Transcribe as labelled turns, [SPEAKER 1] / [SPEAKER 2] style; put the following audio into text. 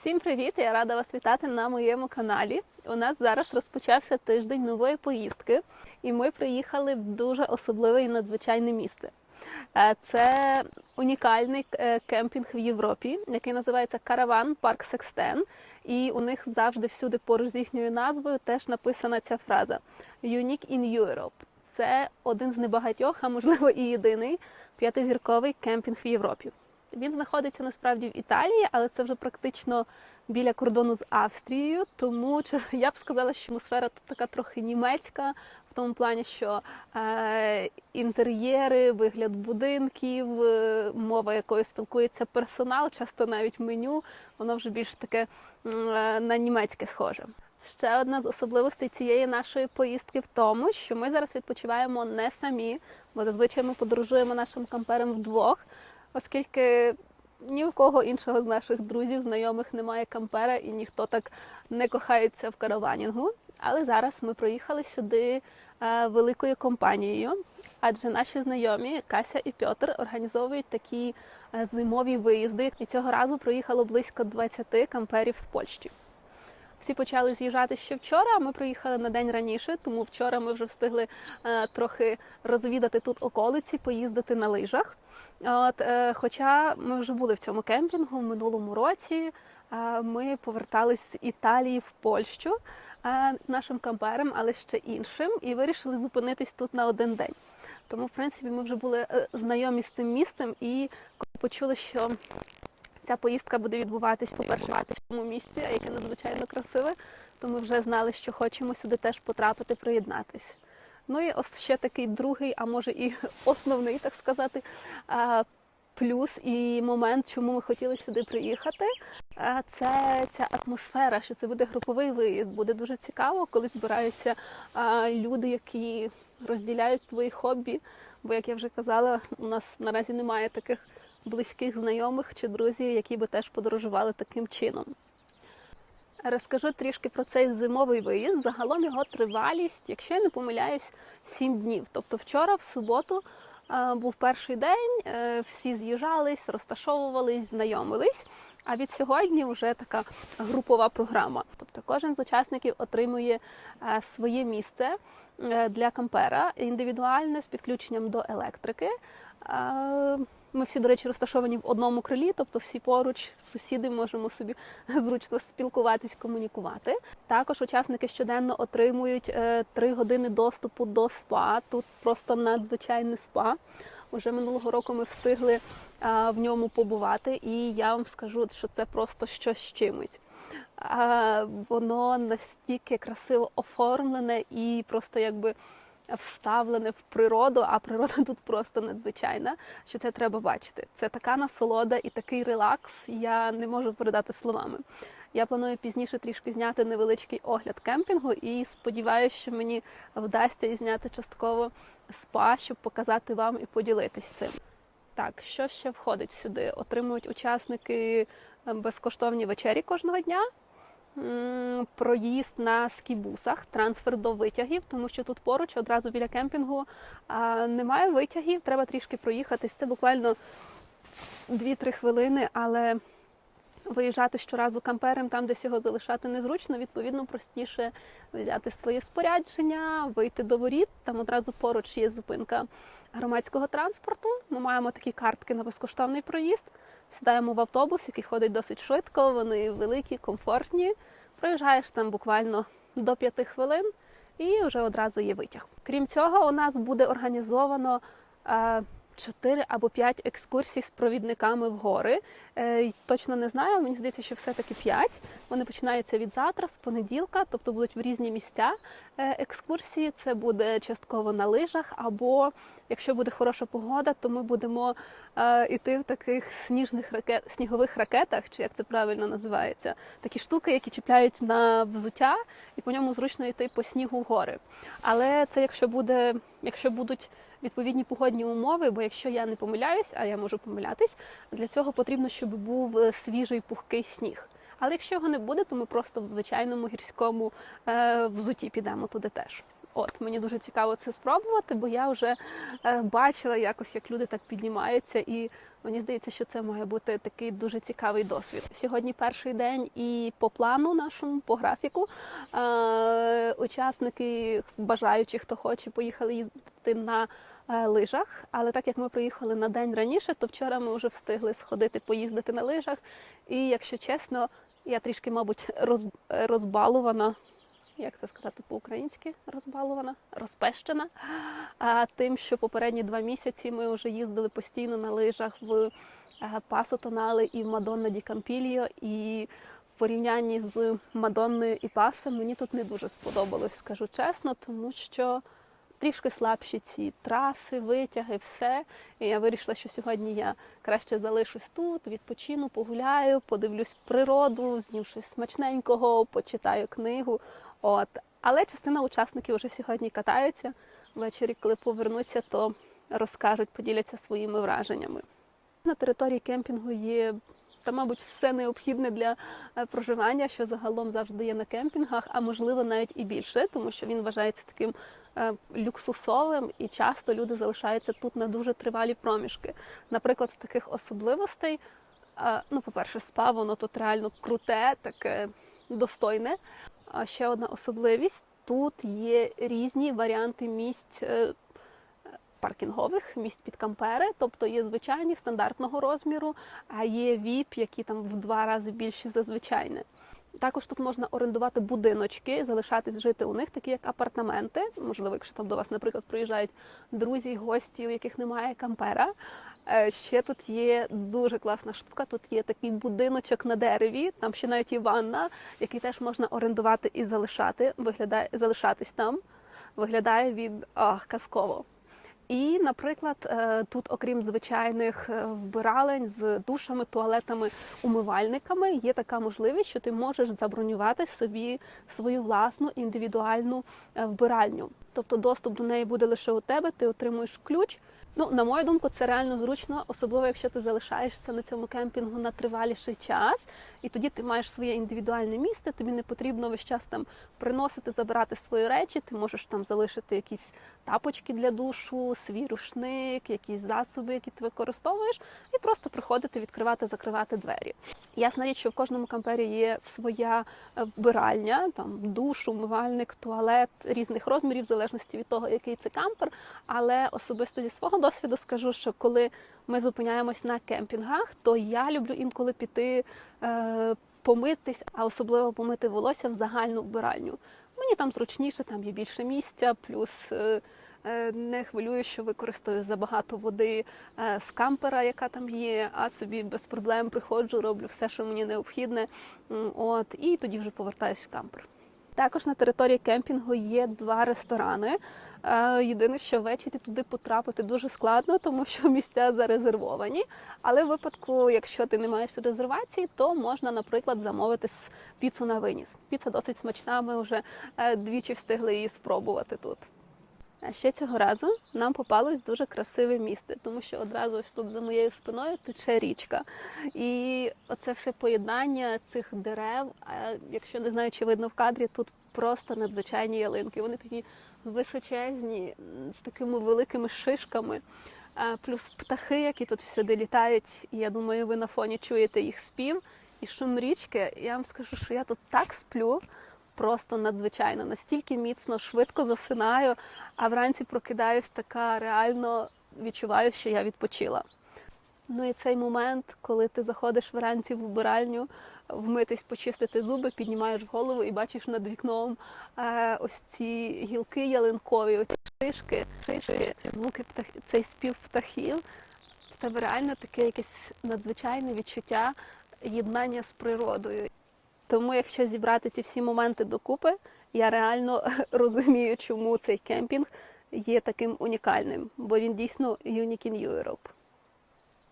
[SPEAKER 1] Всім привіт! Я рада вас вітати на моєму каналі. У нас зараз розпочався тиждень нової поїздки, і ми приїхали в дуже особливе і надзвичайне місце. Е, Це унікальний е, кемпінг в Європі, який називається Караван Парк Секстен. І у них завжди всюди поруч з їхньою назвою теж написана ця фраза Unique in Europe. Це один з небагатьох, а можливо і єдиний п'ятизірковий кемпінг в Європі. Він знаходиться насправді в Італії, але це вже практично біля кордону з Австрією. Тому я б сказала, що атмосфера тут така трохи німецька, в тому плані, що е, інтер'єри, вигляд будинків, е, мова якою спілкується персонал, часто навіть меню, воно вже більш таке е, на німецьке схоже. Ще одна з особливостей цієї нашої поїздки в тому, що ми зараз відпочиваємо не самі, бо зазвичай ми подорожуємо нашим кампером вдвох, оскільки ні у кого іншого з наших друзів, знайомих немає кампера і ніхто так не кохається в караванінгу. Але зараз ми приїхали сюди е, великою компанією, адже наші знайомі Кася і Пьотр організовують такі е, зимові виїзди. І цього разу приїхало близько 20 камперів з Польщі. Всі почали з'їжджати ще вчора. а Ми приїхали на день раніше, тому вчора ми вже встигли е, трохи розвідати тут околиці, поїздити на лижах. От, е, хоча ми вже були в цьому кемпінгу в минулому році. е, Ми повертались з Італії в Польщу е, нашим кампером, але ще іншим, і вирішили зупинитись тут на один день. Тому, в принципі, ми вже були знайомі з цим місцем і почули, що ця поїздка буде відбуватись, по-перше, в цьому місці, яке надзвичайно красиве, то ми вже знали, що хочемо сюди теж потрапити, приєднатись. Ну і ось ще такий другий, а може і основний, так сказати, плюс і момент, чому ми хотіли сюди приїхати, це ця атмосфера, що це буде груповий виїзд. Буде дуже цікаво, коли збираються люди, які розділяють твої хобі. Бо, як я вже казала, у нас наразі немає таких близьких знайомих чи друзів, які би теж подорожували таким чином. Розкажу трішки про цей зимовий виїзд. Загалом його тривалість, якщо я не помиляюсь, 7 днів. Тобто вчора, в суботу, е, був перший день, е, всі з'їжджались, розташовувались, знайомились. А від сьогодні вже така групова програма. Тобто кожен з учасників отримує е, своє місце для кампера, індивідуальне з підключенням до електрики. Е, Ми всі, до речі, розташовані в одному крилі, тобто всі поруч, сусіди можемо собі зручно спілкуватись, комунікувати. Також учасники щоденно отримують е, три години доступу до спа. Тут просто надзвичайне спа. Уже минулого року ми встигли е, в ньому побувати, і я вам скажу, що це просто щось з чимось. Воно настільки красиво оформлене і просто якби вставлене в природу, а природа тут просто надзвичайна, що це треба бачити. Це така насолода і такий релакс, я не можу передати словами. Я планую пізніше трішки зняти невеличкий огляд кемпінгу і сподіваюся, що мені вдасться і зняти частково спа, щоб показати вам і поділитись цим. Так, що ще входить сюди? Отримують учасники е, безкоштовні вечері кожного дня. Проїзд на скібусах, трансфер до витягів, тому що тут поруч, одразу біля кемпінгу, немає витягів, треба трішки проїхатись. Це буквально 2-3 хвилини, але виїжджати щоразу кампером, там десь його залишати незручно, відповідно, простіше взяти своє спорядження, вийти до воріт. Там одразу поруч є зупинка громадського транспорту. Ми маємо такі картки на безкоштовний проїзд. Сідаємо в автобус, який ходить досить швидко, вони великі, комфортні. Проїжджаєш там буквально до п'яти хвилин і вже одразу є витяг. Крім цього, у нас буде організовано е, 4 або 5 екскурсій з провідниками в гори. Е, точно не знаю, мені здається, що все-таки 5. Вони починаються від завтра, з понеділка, тобто будуть в різні місця е, екскурсії. Це буде частково на лижах, або якщо буде хороша погода, то ми будемо е, іти в таких сніжних ракет, снігових ракетах, чи як це правильно називається, такі штуки, які чіпляють на взуття, і по ньому зручно йти по снігу в гори. Але це якщо буде, якщо будуть відповідні погодні умови, бо якщо я не помиляюсь, а я можу помилятись, для цього потрібно, щоб був е, свіжий пухкий сніг. Але якщо його не буде, то ми просто в звичайному гірському е, взуті підемо туди теж. От мені дуже цікаво це спробувати, бо я вже е, бачила якось, як люди так піднімаються, і мені здається, що це має бути такий дуже цікавий досвід. Сьогодні перший день, і по плану нашому, по графіку, е, учасники, бажаючі, хто хоче, поїхали їздити на лижах. Але так як ми приїхали на день раніше, то вчора ми вже встигли сходити поїздити на лижах. І якщо чесно, я трішки, мабуть, роз, розбалувана. Як це сказати по-українськи? Розбалувана, розпещена. А тим, що попередні два місяці ми вже їздили постійно на лижах в е, Пасо Тонале і в Мадонна ді Кампільо. І в порівнянні з Мадонною і Пасом мені тут не дуже сподобалось, скажу чесно, тому що трішки слабші ці траси, витяги, все. І я вирішила, що сьогодні я краще залишусь тут, відпочину, погуляю, подивлюсь природу, з'їм щось смачненького, почитаю книгу. От. Але частина учасників вже сьогодні катаються. Ввечері, коли повернуться, то розкажуть, поділяться своїми враженнями. На території кемпінгу є та, мабуть, все необхідне для е, проживання, що загалом завжди є на кемпінгах, а можливо навіть і більше, тому що він вважається таким люксусовим, і часто люди залишаються тут на дуже тривалі проміжки. Наприклад, з таких особливостей, е, ну, по-перше, спа, воно тут реально круте, таке достойне. А ще одна особливість: тут є різні варіанти місць е, паркінгових, місць під кампери, тобто є звичайні стандартного розміру, а є VIP, які там в два рази більші за звичайне. Також тут можна орендувати будиночки, залишатись жити у них, такі як апартаменти. Можливо, якщо там до вас, наприклад, приїжджають друзі, гості, у яких немає кампера. Е, Ще тут є дуже класна штука. Тут є такий будиночок на дереві, там ще навіть є ванна, який теж можна орендувати і залишати. Виглядає залишатись там. Виглядає від ах, казково. І, наприклад, е, тут, окрім звичайних е, вбиралень з душами, туалетами, умивальниками, є така можливість, що ти можеш забронювати собі свою власну індивідуальну е, вбиральню. Тобто доступ до неї буде лише у тебе, ти отримуєш ключ. Ну, на мою думку, це реально зручно, особливо якщо ти залишаєшся на цьому кемпінгу на триваліший час, і тоді ти маєш своє індивідуальне місце. Тобі не потрібно весь час там приносити, забирати свої речі. Ти можеш там залишити якісь тапочки для душу, свій рушник, якісь засоби, які ти використовуєш, і просто приходити, відкривати, закривати двері. Ясна річ, що в кожному кампері є своя е, вбиральня, там душ, умивальник, туалет різних розмірів, в залежності від того, який це кампер. Але особисто зі свого досвіду скажу, що коли ми зупиняємось на кемпінгах, то я люблю інколи піти е, помитись, а особливо помити волосся в загальну вбиральню. Мені там зручніше, там є більше місця, плюс е, е, не хвилюю, що використаю забагато води е, з кампера, яка там є, а собі без проблем приходжу, роблю все, що мені необхідне. От, і тоді вже повертаюся в кампер. Також на території кемпінгу є два ресторани. Е, Єдине, що ввечері туди потрапити дуже складно, тому що місця зарезервовані. Але в випадку, якщо ти не маєш резервації, то можна, наприклад, замовити піцу на виніс. Піца досить смачна. Ми вже е, двічі встигли її спробувати тут. А ще цього разу нам попалось дуже красиве місце, тому що одразу ось тут за моєю спиною тече річка. І оце все поєднання цих дерев. А якщо не знаю, чи видно в кадрі, тут просто надзвичайні ялинки. Вони такі височезні, з такими великими шишками. Плюс птахи, які тут сюди літають. І я думаю, ви на фоні чуєте їх спів і шум річки. Я вам скажу, що я тут так сплю. Просто надзвичайно, настільки міцно, швидко засинаю, а вранці прокидаюсь така реально відчуваю, що я відпочила. Ну і цей момент, коли ти заходиш вранці в вбиральню, вмитись, почистити зуби, піднімаєш голову і бачиш над вікном е, ось ці гілки ялинкові, оці шишки, шишки, звуки птах, цей спів птахів. В тебе реально таке якесь надзвичайне відчуття єднання з природою. Тому, якщо зібрати ці всі моменти докупи, я реально розумію, чому цей кемпінг є таким унікальним, бо він дійсно unique in Europe.